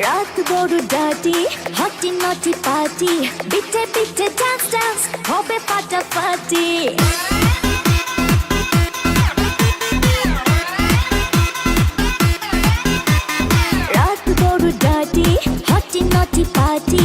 রাত বড় ডাটি, হটি নটি পাটি বিটে বিটে ডান্স ডান্স হবে ফাটাফাটি। রাত বড় ডাটি, হটি নটি পার্টি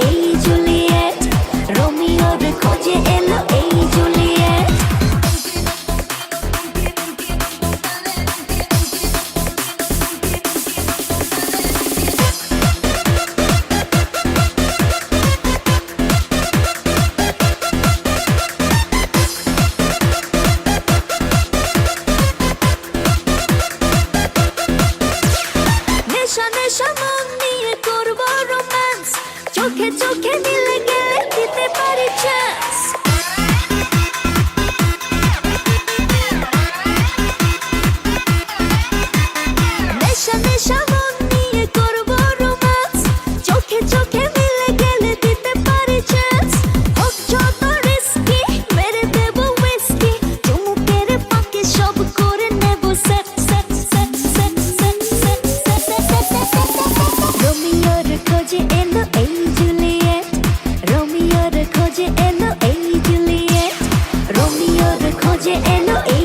ভালোবাসা মন নিয়ে করব রোম্যান্স চোখে চোখে মিলে গেলে দিতে পারি চান্স হোক যত রিস্কি মেরে দেব উইস্কি চুমুকের পাকে সব করে নেব set set set set set set set set set রোমিওর খোঁজে এলো এই জুলিয়েট রোমিওর খোঁজে এলো এই জুলিয়েট রোমিওর খোঁজে এলো এই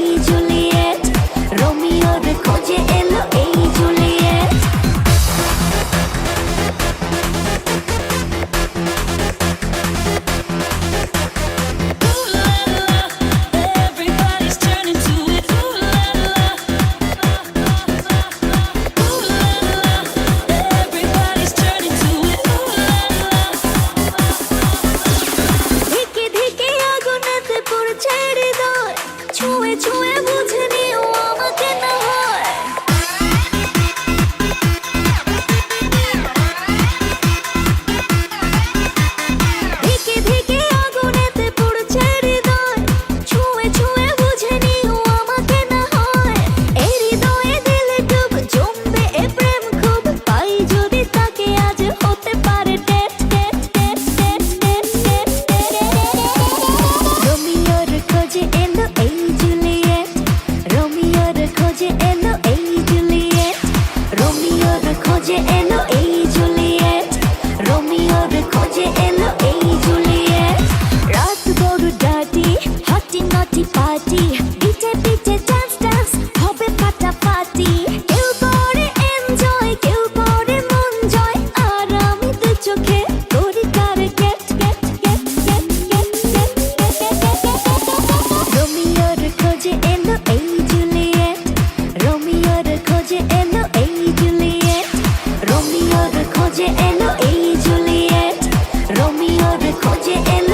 DJ Gece en